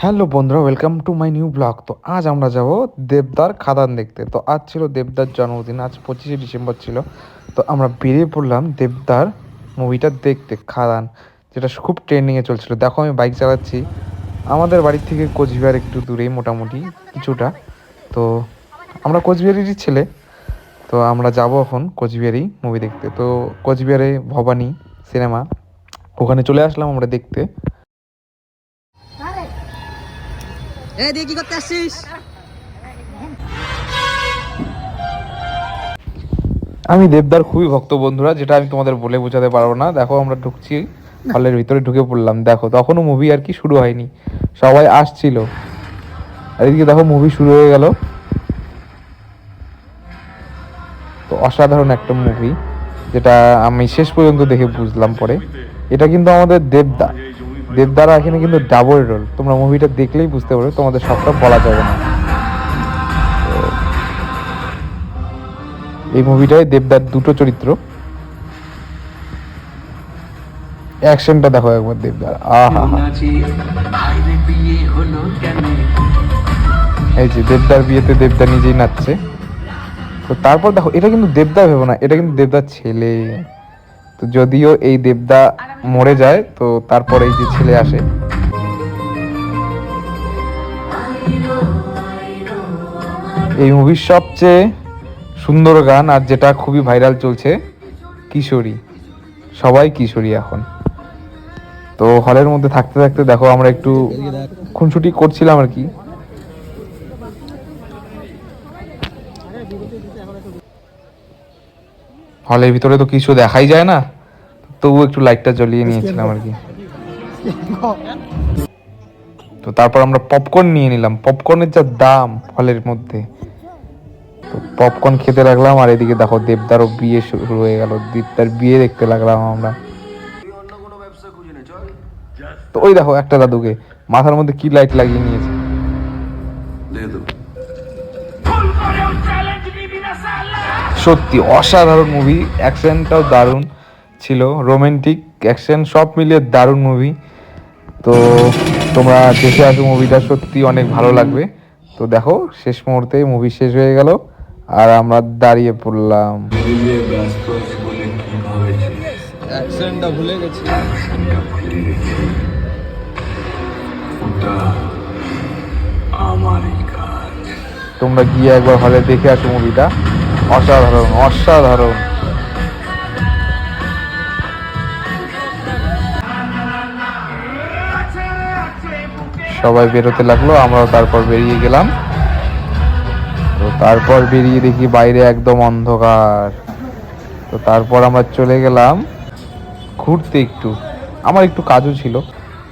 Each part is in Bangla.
হ্যালো বন্ধুরা welcome to my new blog তো আজ আমরা যাব দেবদার খাদান দেখতে। তো আজ ছিল দেবদার জন্মদিন, আজ পঁচিশে ডিসেম্বর ছিল। তো আমরা বেরিয়ে পড়লাম দেবদার মুভিটা দেখতে, খাদান, যেটা খুব ট্রেন্ডিংয়ে চলছিল। দেখো আমি বাইক চালাচ্ছি। আমাদের বাড়ির থেকে কোচবিহার একটু দূরেই মোটামুটি, কিছুটা। তো আমরা কোচবিহারেরই ছেলে। তো আমরা যাব এখন কোচবিহারেই মুভি দেখতে। তো কোচবিহারে ভবানী সিনেমা, ওখানে চলে আসলাম আমরা দেখতে। কি করতে আসছিস? আমি দেবদার খুবই ভক্ত বন্ধুরা, যেটা আমি তোমাদের বলে বোঝাতে পারব না। দেখো, আমরা ঢুকছি, হলের ভিতরে ঢুকে পড়লাম। দেখো, তখনও মুভি আর কি শুরু হয়নি। সবাই আসছিল। আর এদিকে দেখো মুভি শুরু হয়ে গেল। তো অসাধারণ একটা মুভি যেটা আমি শেষ পর্যন্ত দেখে বুঝলাম পরে। এটা কিন্তু আমাদের দেবদা। দেবদারা এখানে কিন্তু ডাবল রোল তোমরা মুভিটা দেখলেই বুঝতে পারবে তোমাদের সবটা বলা যাবে না। এই মুভিটায় দেবদার দুটো চরিত্র। অ্যাকশনটা দেখো একবার দেবদার আহা। এই যে দেবদার বিয়েতে দেবদা নিজেই নাচছে। তো তারপর দেখো এটা কিন্তু দেবদার ভেবো না এটা কিন্তু দেবদার ছেলে। তো যদিও এই দেবদা মরে যায়, তো তারপর এই যে ছেলে আসে। এই মুভির সবচেয়ে সুন্দর গান, আর যেটা খুবই ভাইরাল চলছে, কিশোরী। সবাই কিশোরী এখন। তো হলের মধ্যে থাকতে থাকতে দেখো, আমরা একটু খুনসুটি করছিলাম আর কি। হলের ভিতরে তো কিছু দেখাই যায় না তবু একটু লাইটটা জ্বলিয়ে নিয়েছিলাম আর কি। তো তারপর আমরা পপকর্ন নিয়ে নিলাম। পপকর্নের যা দাম হলের মধ্যে তো পপকর্ন খেতে লাগলাম আর এদিকে দেখো দেবদারও বিয়ে শুরু হয়ে গেল। দেবদার বিয়ে দেখতে লাগলাম আমরা। তো ওই দেখো একটা দাদুকে মাথার মধ্যে কি লাইট লাগিয়ে নিয়েছে? সত্যি অসাধারণ মুভি অ্যাকশনটাও দারুণ ছিল রোমান্টিক অ্যাকশন সব মিলিয়ে দারুণ মুভি তো তোমরা দেখে আসো মুভিটা সত্যি অনেক ভালো লাগবে। তো দেখো শেষ মুহূর্তে মুভি শেষ হয়ে গেল আর আমরা দাঁড়িয়ে পড়লাম। অ্যাকশনটা ভুলে গেছি। তোমরা গিয়ে একবার হলে দেখে আসো মুভিটা অসাধারণ অসাধারণ। সবাই বেরোতে লাগল, আমরাও তারপর বেরিয়ে গেলাম। তো তারপর বেরিয়ে দেখি বাইরে একদম অন্ধকার। তো তারপর আমরা চলে গেলাম ঘুরতে একটু। আমার একটু কাজও ছিল।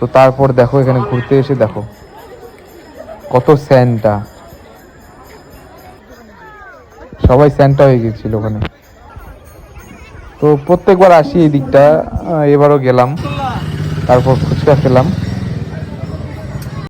তো তারপর দেখো, এখানে ঘুরতে এসে দেখো। কত স্যান্টা। সবাই স্যান্টা হয়ে গেছিল ওখানে। তো প্রত্যেকবার আসি এই দিকটা এবারও গেলাম, তারপর ফুচকা খেলাম।